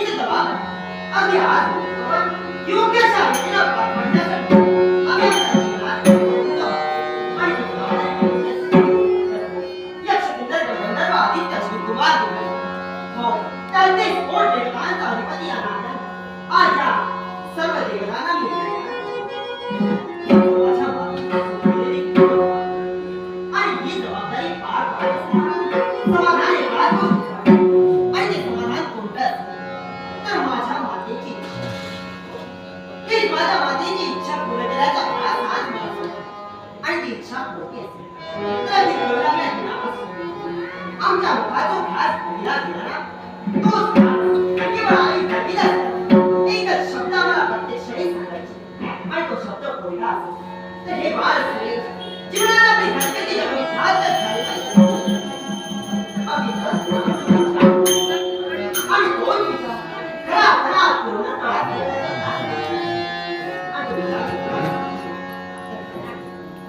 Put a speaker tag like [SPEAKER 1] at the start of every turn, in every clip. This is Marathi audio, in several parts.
[SPEAKER 1] ನಿಂತಿರ್ತವ ಅದು ಯಾರು ಯೋಗ್ಯ ಸರ್ ಏನಪ್ಪ गळ्याचा भाग आज माळतो आणि ती इच्छा मोठी असते तर निकळला नाही आमच्या मुखाचा भाग पहिला गेला ना तोच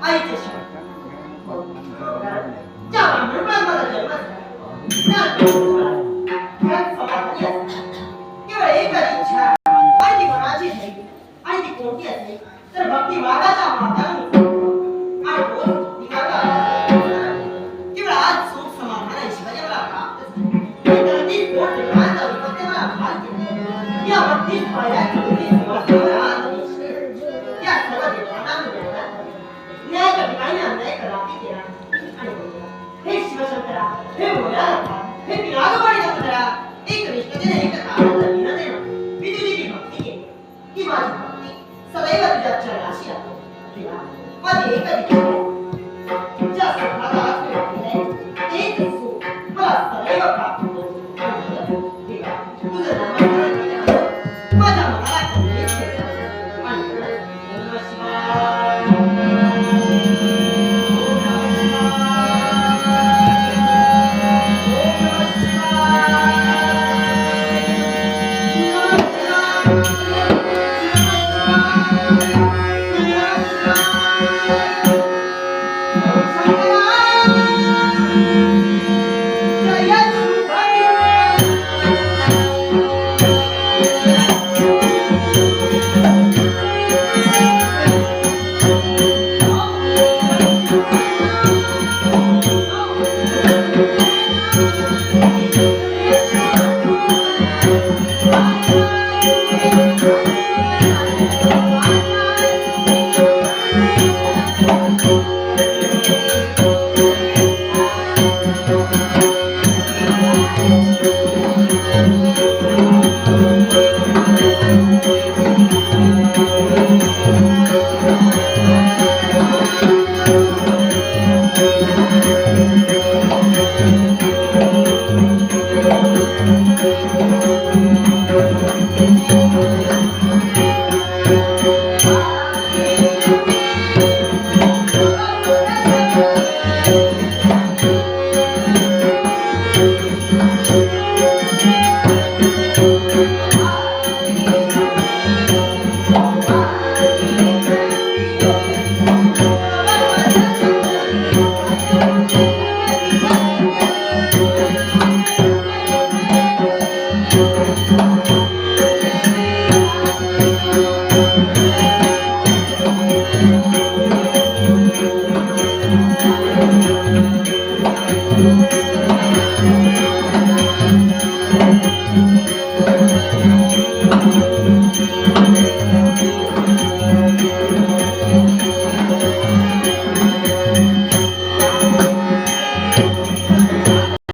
[SPEAKER 1] 相手しましたじゃあまだじゃまだじゃあ Yeah, but this, by that, this, 对啊，我第一个就 Thank you.